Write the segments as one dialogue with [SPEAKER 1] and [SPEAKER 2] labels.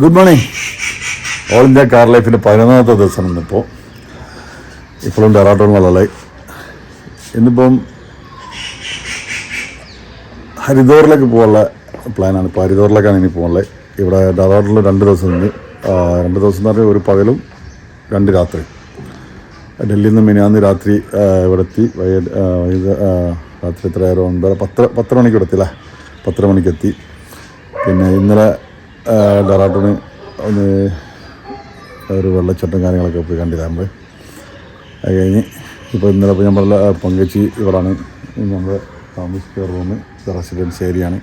[SPEAKER 1] Good morning all India car ലൈഫിന്റെ പതിനൊന്നാമത്തെ ദിവസം ഇന്നിപ്പോൾ ഇപ്പോഴും ഡെറാഡൂണിലുള്ള ഇന്നിപ്പം ഹരിദ്വാറിലേക്ക് പോകാനുള്ള പ്ലാനാണ്. ഇപ്പോൾ ഹരിദ്വാറിലേക്കാണ് ഇനി പോകുന്നത് ഇവിടെ ഡെറാട്ടോണിൽ രണ്ട് ദിവസം നിന്ന് രണ്ട് ദിവസം എന്ന് പറഞ്ഞാൽ ഒരു പകലും രണ്ട് രാത്രി. ഡൽഹിയിൽ നിന്ന് മിനിയാന്ന് രാത്രി ഇവിടെ എത്തി. വൈകിട്ട് രാത്രി എത്ര ആയിരം ഒൻപത് പത്ത് പത്തര മണിക്ക് ഇവിടെ എത്തി അല്ലേ? പത്തര മണിക്കെത്തി പിന്നെ ഇന്നലെ ആ, ഒന്ന് ഒരു വെള്ളച്ചാട്ടം കാര്യങ്ങളൊക്കെ പോയി കണ്ടിതാകുമ്പോൾ അത് കഴിഞ്ഞ് ഇപ്പോൾ ഇന്നലെ ഇപ്പോൾ നമ്മളെ പങ്കച്ചി ഇവിടാണ്. നമ്മൾ താമസിക്കുക റൂം റെസിഡൻസ് ഏരിയയാണ്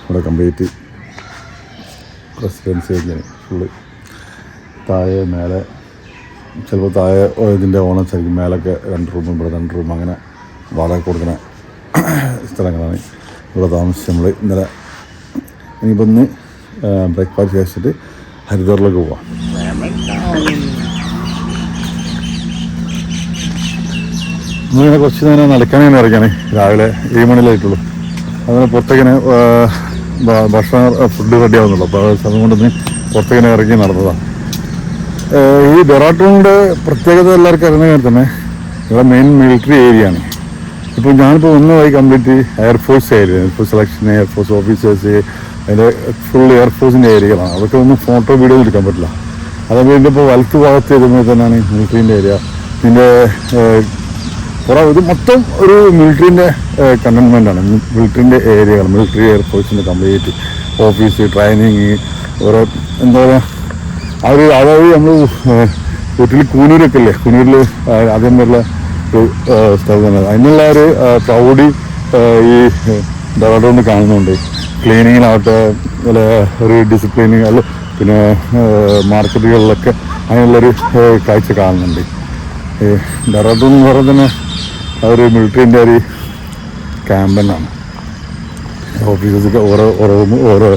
[SPEAKER 1] ഇവിടെ കംപ്ലീറ്റ് റെസിഡൻസ് ഏരിയയാണ് ഫുള്ള് താഴെ മേലെ ചിലപ്പോൾ താഴെ ഇതിന്റെ ഓണേഴ്സ് ആയിരിക്കും മേലൊക്കെ രണ്ട് റൂം ഇവിടെ രണ്ട് റൂം അങ്ങനെ വാടക കൊടുക്കുന്ന സ്ഥലങ്ങളാണ്. ഇവിടെ താമസിച്ച് നമ്മൾ ഇന്നലെ ഇനിയിപ്പോൾ ഒന്ന് ബ്രേക്ക്ഫാസ്റ്റ് കഴിച്ചിട്ട് ഹരിദ്വാറിലേക്ക് പോവാം. ഇന്നിങ്ങനെ കുറച്ച് നേരം നടക്കാനാണ് ഇറങ്ങിയാണ് രാവിലെ ഏഴ് മണിയിലായിട്ടുള്ളൂ. അങ്ങനെ പുറത്തേക്കിനെ ഭക്ഷണം ഫുഡ് റെഡി ആവുന്നുള്ളൂ. അപ്പോൾ സമയം കൊണ്ടൊന്ന് പുറത്തേക്കിനെ ഇറങ്ങി നടന്നതാണ് ഈ ഡെറാട്ടൂണിന്റെ പ്രത്യേകത എല്ലാവർക്കും അറിയുന്ന കാര്യം തന്നെ ഇവിടെ മെയിൻ മിലിറ്ററി ഏരിയ ആണ്. ഇപ്പോൾ ഞാനിപ്പോൾ ഒന്ന് complete air force area air force selection air force officers അതിന്റെ ഫുൾ എയർഫോഴ്സിന്റെ ഏരിയകളാണ് അതൊക്കെ ഒന്നും ഫോട്ടോ വീഡിയോ എടുക്കാൻ പറ്റില്ല. അതേപോലെ ഇതിന്റെ ഇപ്പോൾ വലത്ത് ഭാഗത്ത് വരുമ്പോൾ തന്നെയാണ് മിലിറ്ററിന്റെ ഏരിയ ഇതിന്റെ കുറേ ഇത് മൊത്തം ഒരു മിലിറ്ററിന്റെ കണ്ടൻമെന്റ് ആണ്. മിലിറ്ററിന്റെ ഏരിയകൾ മിലിറ്ററി എയർഫോഴ്സിന്റെ കംപ്ലീറ്റ് ഓഫീസ് ട്രെയിനിങ് ഓരോ എന്താ പറയുക ആ ഒരു അതായത് നമ്മൾ വീട്ടിൽ കൂനൂരൊക്കെ ഇല്ലേ? കൂനൂരിൽ ആദ്യം വരെയുള്ള ഒരു സ്ഥലം തന്നെ അതിനുള്ള ഒരു പ്രൗഡി ഈ ഡെറാഡോണ്ട് കാണുന്നുണ്ട്. ക്ലീനിങ്ങിലാവട്ടെ അല്ല ഒരു ഡിസിപ്ലിനിങ് അല്ല പിന്നെ മാർക്കറ്റുകളിലൊക്കെ അതിനുള്ളൊരു കാഴ്ച കാണുന്നുണ്ട്. ഡെറാഡൂൺ എന്ന് പറയുന്നത് തന്നെ മിലിറ്ററിന്റെ ഒരു ക്യാമ്പ് തന്നെയാണ്. ഓഫീസേഴ്സൊക്കെ ഓരോ ഓരോ ഓരോ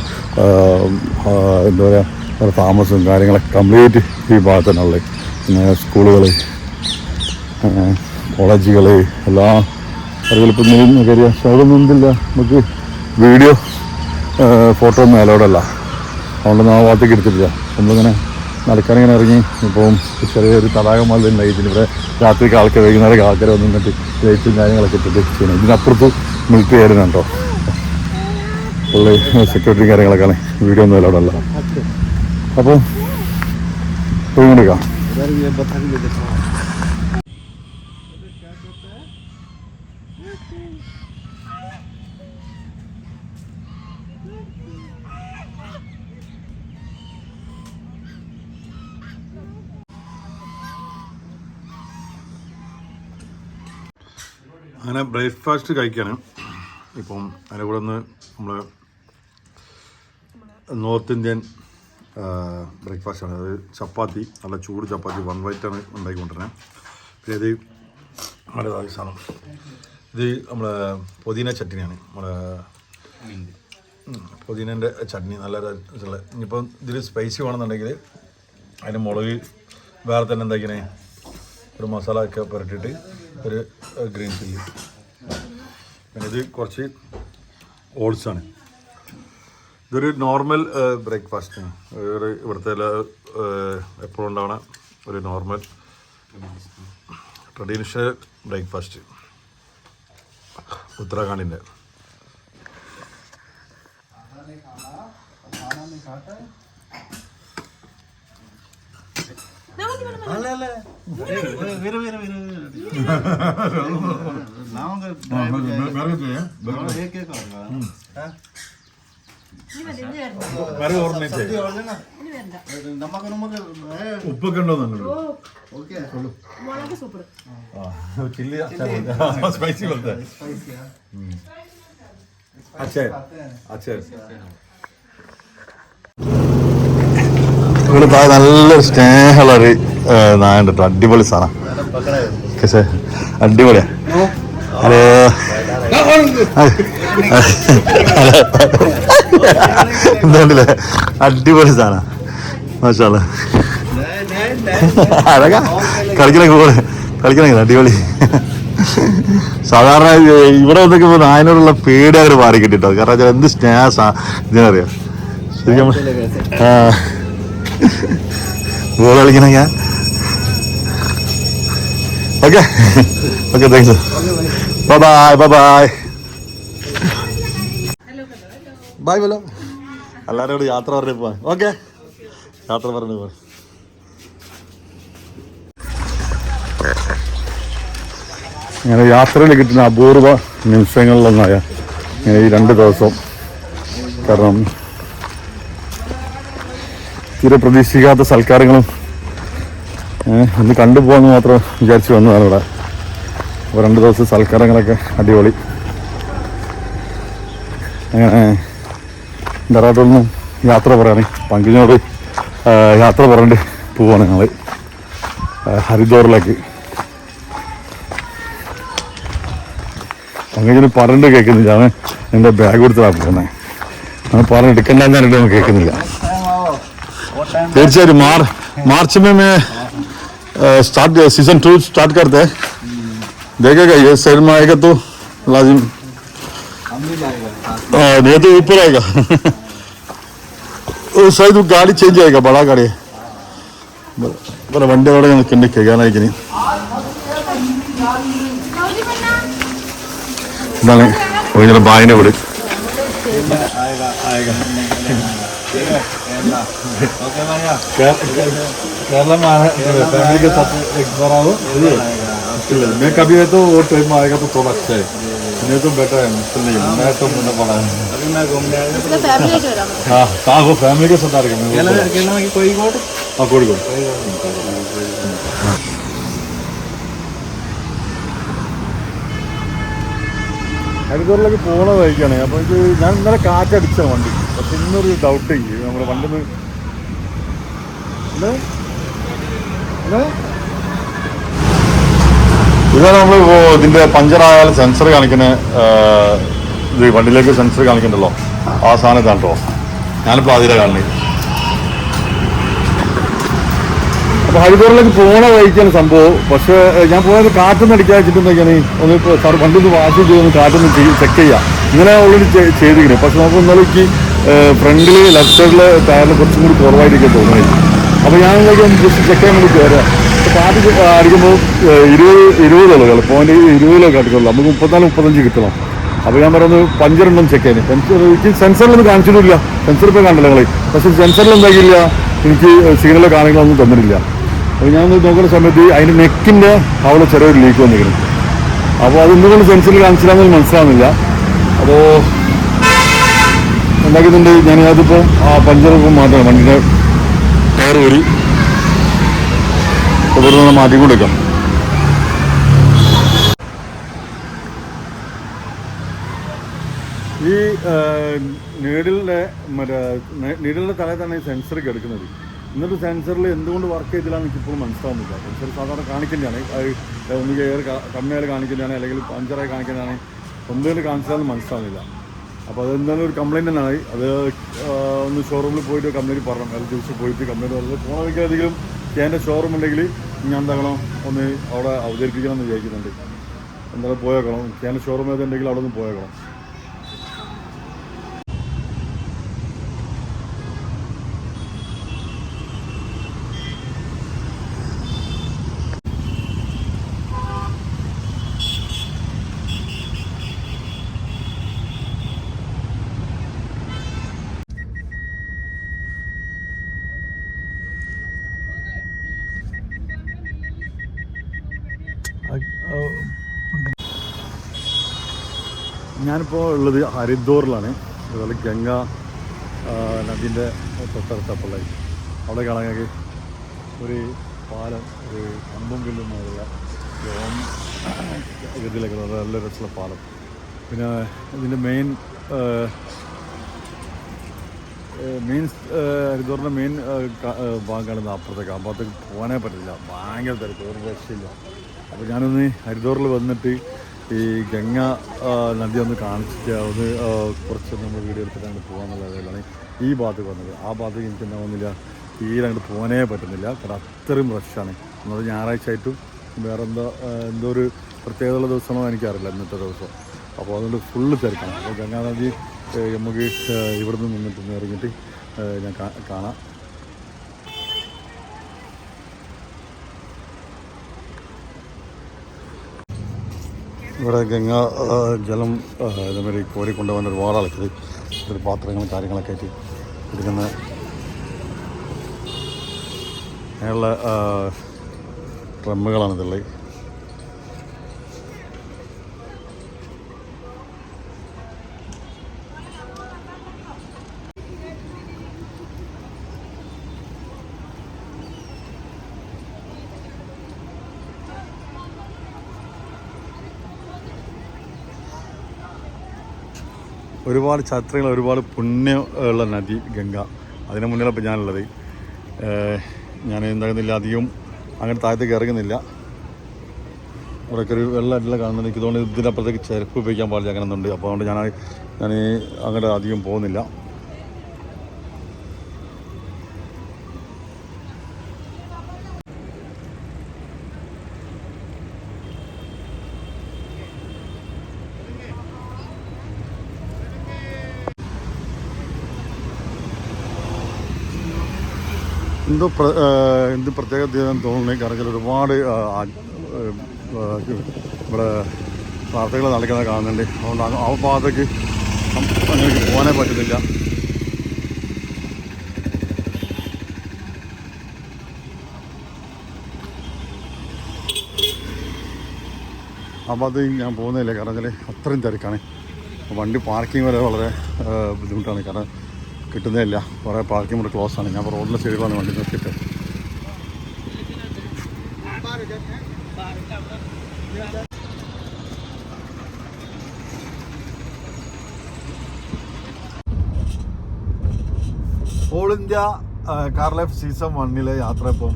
[SPEAKER 1] എന്താ പറയുക ഓരോ താമസവും കാര്യങ്ങളൊക്കെ കംപ്ലീറ്റ് ഈ ഭാഗത്തന്നെ ഉള്ളത്. പിന്നെ സ്കൂളുകൾ കോളേജുകൾ എല്ലാ അതുപോലെ കയറിയ പക്ഷെ നമുക്ക് വീഡിയോ ഫോട്ടോ ഒന്നും അലോഡല്ല. അതുകൊണ്ട് ആ ഭാഗത്തേക്ക് എടുത്തിട്ടില്ല. നമ്മളിങ്ങനെ നടക്കാനിങ്ങനെ ഇറങ്ങി. ഇപ്പം ചെറിയൊരു തടാകം പോലെ ഉണ്ടായി ഇതിനിവിടെ രാത്രിക്ക് ആൾക്കാർ വൈകുന്നേരം ആൾക്കാർ വന്ന് നിന്നിട്ട് ലൈറ്റും കാര്യങ്ങളൊക്കെ ഇട്ടിട്ട് ചെയ്യണം ഇതിനപ്പുറത്ത് മിലിറ്ററി ആയിരുന്നു കേട്ടോ പുള്ളി സെക്യൂരിറ്റി കാര്യങ്ങളൊക്കെയാണ്. വീഡിയോ ഒന്നും അലോഡല്ല. അപ്പോൾ പോയി കൊടുക്കാം അങ്ങനെ ബ്രേക്ക്ഫാസ്റ്റ് കഴിക്കാണ്. ഇപ്പം അതിന്റെ കൂടെ ഒന്ന് നമ്മൾ നോർത്ത് ഇന്ത്യൻ ബ്രേക്ക്ഫാസ്റ്റാണ്. അത് ചപ്പാത്തി നല്ല ചൂട് ചപ്പാത്തി വൺ വൈറ്റാണ് ഉണ്ടാക്കിക്കൊണ്ടിരുന്നത് പിന്നെ ഇത് നമ്മുടെ സാധനം? ഇത് നമ്മളെ പുതിന ചട്നിയാണ്. നമ്മുടെ പുതിനേന്റെ ചട്നി നല്ല രസമുള്ള. ഇനിയിപ്പം ഇതിൽ സ്പൈസി വേണമെന്നുണ്ടെങ്കിൽ അതിന് മുളക് വേറെ തന്നെ എന്താക്കിനെ? ഒരു മസാല ഒക്കെ പുരട്ടിയിട്ട് ഒരു ഗ്രീൻ ചില്ലി പിന്നെ ഇത് കുറച്ച് ഓട്സ് ആണ്. ഇതൊരു നോർമൽ ബ്രേക്ക്ഫാസ്റ്റാണ് ഒരു ഇവിടുത്തെ എപ്പോഴും ഉണ്ടാവണ ഒരു നോർമൽ ട്രഡീഷണൽ ബ്രേക്ക്ഫാസ്റ്റ് ഉത്തരാഖണ്ഡിന്റെ ഉപ്പൊക്കെ ഉണ്ടോ ചില്ലി സ്പൈസി പോലത്തെ അച്ഛേ അച്ഛേ ഇവിടെ താഴെ നല്ലൊരു സ്നേഹമുള്ള ഒരു കേട്ടോ. അടിപൊളി സാധനം. പക്ഷേ അടിപൊളിയാ. ഹലോ. അടിപൊളി സാധനം. മാഷാല്ല അതൊക്കെ കളിക്കണെങ്കിൽ കൂടെ കളിക്കണെങ്കിൽ അടിപൊളി. സാധാരണ ഇവിടെ വന്നൊക്കെ ഇപ്പോൾ നായനോടുള്ള പേടി അവർ മാറി കിട്ടിട്ടോ കാരണം എന്ത് സ്നേഹ ഇതിനറിയാം? ശരിക്കും ആ. ബോൾ കളിക്കണ ഞാൻ. Okay. Okay thanks bye bye bye bye bye ബലോ എല്ലാവരും കൂടി യാത്ര പറഞ്ഞു പോവാൻ ഓക്കെ. യാത്ര പറഞ്ഞു പോവാൻ ഇങ്ങനെ യാത്രയിൽ കിട്ടുന്ന അപൂർവ നിമിഷങ്ങളിലൊന്നായ ഈ രണ്ട് ദിവസം. കാരണം തീരെ പ്രതീക്ഷിക്കാത്ത സൽക്കാരങ്ങളും ഒന്ന് കണ്ടുപോകാമെന്ന് മാത്രം വിചാരിച്ചു വന്നതാണ് ഇവിടെ. അപ്പോൾ രണ്ട് ദിവസം സൽക്കാരങ്ങളൊക്കെ അടിപൊളി. അങ്ങനെ യാത്ര പറയാണ്. പങ്കിനോട് യാത്ര പറഞ്ഞിട്ട് പോവാണ് ഞങ്ങൾ ഹരിദ്വാറിലേക്ക്. പങ്കിന് പറഞ്ഞിട്ട് കേൾക്കുന്നില്ല. അവൻ എന്റെ ബാഗ് കൊടുത്തിട്ടാണ് പോകുന്നത് അവൻ പറഞ്ഞ് എടുക്കണ്ടെന്ന് പറഞ്ഞിട്ട് കേൾക്കുന്നില്ല. തീർച്ചയായിട്ടും മാർ मार्च में मैं स्टार्ट सीजन टू स्टार्ट करते हैं देखेगा ये साइड में आएगा तो लाजिम हाँ, ये तो ऊपर आएगा वो शायद वो गाड़ी चेंज आएगा बड़ा गाड़ी बड़ा വണ്ടി അവിടെ നിൽക്കുന്നുണ്ട് കേൾക്കാനായിരിക്കും ഇതാണ് ഇങ്ങനെ ബായിനെ വിട്
[SPEAKER 2] केरला में आना फैमिली के साथ एक बार आओ मुश्किल है मैं कभी है तो वो टाइम में आएगा तो थोड़ा अच्छा है नहीं तो बेटर है मुश्किल नहीं है मैं तो मुझे पड़ा है
[SPEAKER 3] इसका फैमिली ആയിട്ട് വരാം
[SPEAKER 2] हाँ हाँ वो फैमिली के साथ आ रहे हैं
[SPEAKER 4] കേരള കോഴിക്കോട്
[SPEAKER 2] हाँ कोड़ी
[SPEAKER 1] ഹരിദ്വാറിലേക്ക് പോണ വഴിക്കാണ് അപ്പോൾ ഇത് ഞാൻ ഇന്നലെ കാറ്റടിച്ച വണ്ടി പക്ഷെ ഇന്നൊരു ഡൗട്ട് ചെയ്യും നമ്മുടെ പണ്ടെന്ന്? ഇതാണ് നമ്മൾ ഇതിന്റെ പഞ്ചറായാൽ സെൻസർ കാണിക്കുന്ന ഇത് വണ്ടിയിലേക്ക് സെൻസർ കാണിക്കണ്ടല്ലോ? ആ സാധനം ഇതാണ് കേട്ടോ ഞാനിപ്പോൾ അതിലെ കാണുന്നത്. അപ്പൊ ഹരിദ്വാറിലേക്ക് പോണ വഴിക്കാണ് സംഭവം. പക്ഷെ ഞാൻ പോയത് കാറ്റൊന്നും അടിക്കാൻ വെച്ചിട്ടുണ്ടെങ്കിൽ ഒന്ന് സാർ വണ്ടി ഒന്ന് വാഷ് ചെയ്ത് ഒന്ന് കാറ്റൊന്ന് ചെക്ക് ചെയ്യാം. ഇങ്ങനെ ഓൾറെഡി ചെയ്തിരിക്കുന്നത് പക്ഷെ നമുക്ക് ഇന്നലേക്ക് ഫ്രണ്ടിൽ ലെഫ്റ്റ് സൈഡിൽ ടയറിൽ കുറച്ചും കൂടി കുറവായിരിക്കും തോന്നുന്നത്. അപ്പോൾ ഞാൻ ജസ്റ്റ് ചെക്ക് ചെയ്യാൻ വേണ്ടി കയറാം അപ്പോൾ ആദ്യം അടിക്കുമ്പോൾ ഇരുപത് ഇരുപതുള്ളൂ. പോയിന്റ് ഇരുപതിലോ കാട്ടിക്കുള്ളൂ. നമുക്ക് മുപ്പത്തിനാല് മുപ്പത്തഞ്ച് കിട്ടണം. അപ്പോൾ ഞാൻ പറയുന്നത് പഞ്ചർ ഉണ്ടെന്ന് ചെക്ക് ചെയ്യാൻ പഞ്ചർ എനിക്ക് സെൻസറിലൊന്നും കാണിച്ചിട്ടില്ല. സെൻസർ ഇപ്പോൾ കണ്ടില്ല കളി പക്ഷെ സെൻസറിൽ എന്താക്കില്ല എനിക്ക് സിഗ്നലോ കാണികളൊന്നും തന്നിട്ടില്ല. അപ്പോൾ ഞാൻ നോക്കുന്ന സമയത്ത് അതിന്റെ നെക്കിന്റെ അവിടെ ചെറിയൊരു ലീക്ക് വന്നിരിക്കുന്നു. അപ്പോൾ അത് എന്തുകൊണ്ട് സെൻസറിൽ കാണിച്ചില്ലാന്ന് മനസ്സിലാവുന്നില്ല. അപ്പോൾ എന്താക്കുന്നുണ്ട് ഞാൻ അതിപ്പോ ആ പഞ്ചർ മാറ്റണം വണ്ടിന്റെ ടയർ ഇവിടെ നിന്ന് മാറ്റിക്കൊണ്ടിരിക്കാം. ഈ നീഡിലിന്റെ മറ്റേ നീഡിലിന്റെ തലയിൽ തന്നെ സെൻസർ കിടക്കുന്നത് എന്നിട്ട് സെൻസറിൽ എന്തുകൊണ്ട് വർക്ക് ചെയ്തില്ലാന്ന് എനിക്ക് ഇപ്പോൾ മനസ്സിലാവുന്നില്ല. സെൻസർ സാധാരണ കാണിക്കുന്നതാണ്. ഒന്ന് കയറി കമ്മിയായി കാണിക്കുന്നതാണ് അല്ലെങ്കിൽ പഞ്ചറായി കാണിക്കുന്നതാണ്. ഒന്നുകൊണ്ട് കാണിച്ചാലും മനസ്സിലാവുന്നില്ല. അപ്പോൾ അതെന്താണ് ഒരു കംപ്ലൈന്റ് തന്നെയാണ് അത് ഒന്ന് ഷോറൂമിൽ പോയിട്ട് കംപ്ലൈന്റ് പറഞ്ഞു. അത് ദിവസം പോയിട്ട് കംപ്ലൈന്റ് പറഞ്ഞത് പോണ വയ്ക്കാതെങ്കിലും എന്റെ ഷോറൂം ഉണ്ടെങ്കിൽ ഞാൻ എന്താക്കണം ഒന്ന് അവിടെ അവതരിപ്പിക്കണം എന്ന് വിചാരിക്കുന്നുണ്ട്. എന്തായാലും പോയേക്കണം. ഞാൻ ഷോറൂം ഏതുണ്ടെങ്കിൽ അവിടെ ഒന്ന് പോയേക്കണം. ഞാനിപ്പോൾ ഉള്ളത് ഹരിദ്വാറിലാണ്. അതുപോലെ ഗംഗ നദിന്റെ തൊട്ടടുത്തപ്പുള്ള അവിടെ കാണാൻ ഒരു പാലം ഒരു കമ്പും വില്ലും പോലുള്ള ഇതിലൊക്കെ നല്ല രസമുള്ള പാലം. പിന്നെ ഇതിന്റെ മെയിൻ മെയിൻ ഹരിദ്വാറിന്റെ മെയിൻ ഭാഗമാണ് അപ്പുറത്തേക്ക്. അപ്പുറത്തേക്ക് പോകാനേ പറ്റില്ല ഭയങ്കര തിരക്ക് ഒരു രക്ഷയില്ല. അപ്പോൾ ഞാനൊന്ന് ഹരിദ്വാറിൽ വന്നിട്ട് ഈ ഗംഗ നദി ഒന്ന് കാണിച്ചിട്ട് ഒന്ന് കുറച്ച് നമ്മൾ വീഡിയോ എടുത്തിട്ട് അങ്ങോട്ട് പോകാമെന്നുള്ളതാണ് ഈ ഭാഗത്തേക്ക് വന്നത്. ആ ഭാഗത്തേക്ക് എനിക്ക് എന്താ വന്നില്ല തീരെ അങ്ങോട്ട് പോകാനേ പറ്റുന്നില്ല. കാരണം അത്രയും റഷാണ് എന്നത് ഞായറാഴ്ച ആയിട്ടും വേറെ എന്തോ എന്തോ ഒരു പ്രത്യേകതയുള്ള ദിവസമാണോ എനിക്കറിയില്ല ഇന്നത്തെ ദിവസം. അപ്പോൾ അതുകൊണ്ട് ഫുള്ള് തിരക്കണം. അപ്പോൾ ഗംഗാനദി നമുക്ക് ഇവിടുന്ന് നിന്നിട്ട് ഇറങ്ങിയിട്ട് ഞാൻ കാണാം. ഇവിടെ ഗംഗ ജലം ഇതേമാതിരി കൊണ്ടുപോകാൻ ഒരുപാട് ആൾക്കാർ ഒരു പാത്രങ്ങളും കാര്യങ്ങളൊക്കെ ആയിട്ട് എടുക്കുന്ന അങ്ങനെയുള്ള ആ, ഒരുപാട് ചരിത്രങ്ങൾ ഒരുപാട് പുണ്യം ഉള്ള നദി ഗംഗ. അതിനു മുന്നിലപ്പോൾ ഞാനുള്ളത്. ഞാൻ എന്താകുന്നില്ല അധികം അങ്ങനെ താഴത്തേക്ക് ഇറങ്ങുന്നില്ല. ഇവിടെയൊക്കെ ഒരു വെള്ളമായിട്ടുള്ള കാണുന്നത് എനിക്ക് തോന്നുന്നു ഇതിനപ്പുറത്തേക്ക് ചെരുപ്പ് ഉപയോഗിക്കാൻ പാടില്ല അങ്ങനെ ഒന്നുണ്ട് അപ്പോൾ അതുകൊണ്ട് ഞാൻ ഞാൻ അങ്ങോട്ട് അധികം പോകുന്നില്ല. എന്തോ എന്ത് പ്രത്യേകത തോന്നുന്നു? കാരണം വെച്ചാൽ ഒരുപാട് ഇവിടെ വാർത്തകൾ നടക്കുന്നത് കാണുന്നുണ്ട്. അതുകൊണ്ട് ആ- ഭാഗത്തേക്ക് അങ്ങനെ പോകാനേ പറ്റുന്നില്ല ആ ഭാഗത്തേക്ക് ഞാൻ പോകുന്നില്ല കാരണം വെച്ചാൽ അത്രയും തിരക്കാണ്. വണ്ടി പാർക്കിംഗ് വരെ വളരെ ബുദ്ധിമുട്ടാണ്. കാരണം കിട്ടുന്നേയില്ല. കുറേ പാർക്കിംഗ് കൂടെ ക്ലോസ് ആണ്. ഞാൻ റോഡിലെ സൈഡിലാണ് വണ്ടി നിർത്തിയിട്ട്. All India car life season വണ്ണിലെ യാത്ര ഇപ്പം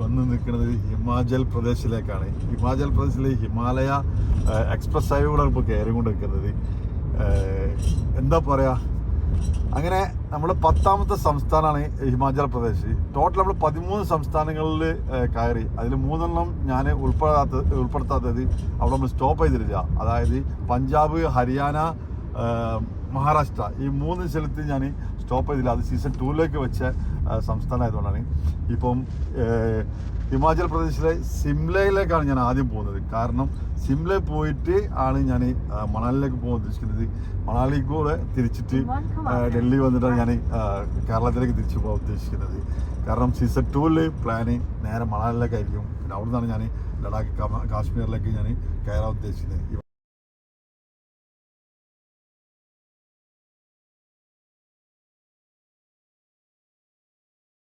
[SPEAKER 1] വന്ന് നിൽക്കുന്നത് ഹിമാചൽ പ്രദേശിലേക്കാണ്. ഹിമാചൽ പ്രദേശിലെ ഹിമാലയ എക്സ്പ്രസ് ഹൈവേ കൂടെ ഇപ്പോൾ കയറി കൊണ്ടിരിക്കുന്നത് എന്താ പറയുക അങ്ങനെ നമ്മൾ പത്താമത്തെ സംസ്ഥാനമാണ് ഹിമാചൽ പ്രദേശ്. ടോട്ടൽ നമ്മൾ പതിമൂന്ന് സംസ്ഥാനങ്ങളിൽ കയറി. അതിൽ മൂന്നെണ്ണം ഞാൻ ഉൾപ്പെടാത്ത ഉൾപ്പെടുത്താത്തത് അവിടെ നമ്മൾ സ്റ്റോപ്പ് ചെയ്തിട്ടില്ല. അതായത് പഞ്ചാബ് ഹരിയാന മഹാരാഷ്ട്ര. ഈ മൂന്ന് സ്ഥലത്ത് ഞാൻ സ്റ്റോപ്പ് ചെയ്തില്ല. അത് സീസൺ ടൂവിലേക്ക് വെച്ച സംസ്ഥാനം സംസ്ഥാനമായതുകൊണ്ടാണ്. ഇപ്പം ഹിമാചൽ പ്രദേശിലെ സിംലയിലേക്കാണ് ഞാൻ ആദ്യം പോകുന്നത്. കാരണം സിംല പോയിട്ട് ആണ് ഞാൻ മണാലിലേക്ക് പോകാൻ ഉദ്ദേശിക്കുന്നത്. മണാലി കൂടെ തിരിച്ചിട്ട് ഡൽഹി വന്നിട്ടാണ് ഞാൻ കേരളത്തിലേക്ക് തിരിച്ചു പോകാൻ ഉദ്ദേശിക്കുന്നത്. കാരണം സീസൺ ടൂവിൽ പ്ലാന് നേരെ മണാലിലേക്കായിരിക്കും പിന്നെ അവിടെ നിന്നാണ് ഞാൻ ലഡാക്ക് കാശ്മീരിലേക്ക് ഞാൻ കയറാൻ ഉദ്ദേശിക്കുന്നത്.